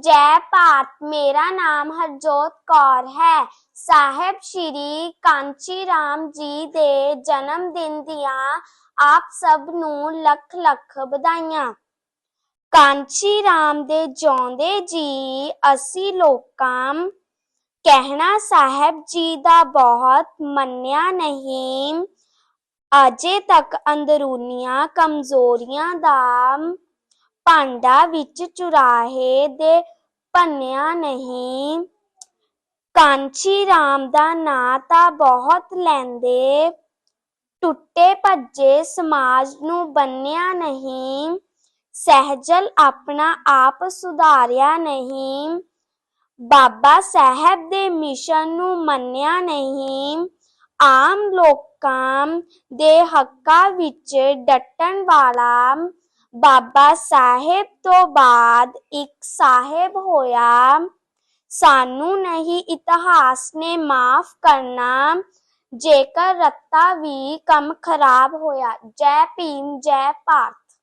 ਜੈ ਭਾਰਤ, ਮੇਰਾ ਨਾਮ ਹਰਜੋਤ ਕੌਰ ਹੈ। ਸਾਹਿਬ ਸ਼੍ਰੀ ਕਾਂਚੀ ਰਾਮ ਜੀ ਦੇ ਜਨਮ ਦਿਨ ਦੀਆਂ ਆਪ ਸਭ ਨੂੰ ਲੱਖ ਲੱਖ ਵਧਾਈਆਂ। ਕਾਂਚੀ ਰਾਮ ਦੇ ਜਿਉਂਦੇ ਜੀ ਅਸੀਂ ਲੋਕਾਂ, ਕਹਿਣਾ ਸਾਹਿਬ ਜੀ ਦਾ ਬਹੁਤ ਮੰਨਿਆ ਨਹੀਂ। ਅਜੇ ਤੱਕ ਅੰਦਰੂਨੀਆਂ ਕਮਜ਼ੋਰੀਆਂ ਦਾ ਭਾਂਡਾ ਵਿੱਚ ਚੁਰਾਹੇ ਦੇ ਭੰਨਿਆ ਨਹੀਂ। ਕਾਂਚੀ ਰਾਮ ਦਾ ਨਾਂ ਤਾਂ ਬਹੁਤ ਲੈਂਦੇ। ਟੁੱਟੇ ਭੱਜੇ ਸਮਾਜ ਨੂੰ ਬੰਨਿਆ ਨਹੀਂ। ਸਹਿਜਲ ਆਪਣਾ ਆਪ ਸੁਧਾਰਿਆ ਨਹੀਂ। ਬਾਬਾ ਸਾਹਿਬ ਦੇ ਮਿਸ਼ਨ ਨੂੰ ਮੰਨਿਆ ਨਹੀਂ। ਆਮ ਲੋਕਾਂ ਦੇ ਹੱਕਾਂ ਵਿੱਚ ਡਟਣ ਵਾਲਾ ਬਾਬਾ ਸਾਹਿਬ ਤੋਂ ਬਾਅਦ ਇੱਕ ਸਾਹਿਬ ਹੋਇਆ। ਸਾਨੂੰ ਨਹੀਂ ਇਤਿਹਾਸ ਨੇ ਮਾਫ ਕਰਨਾ। ਜੇਕਰ ਰੱਤਾ ਵੀ ਕੰਮ ਖਰਾਬ ਹੋਇਆ, ਜੈ ਭੀਮ, ਜੈ ਭਾਰਤ।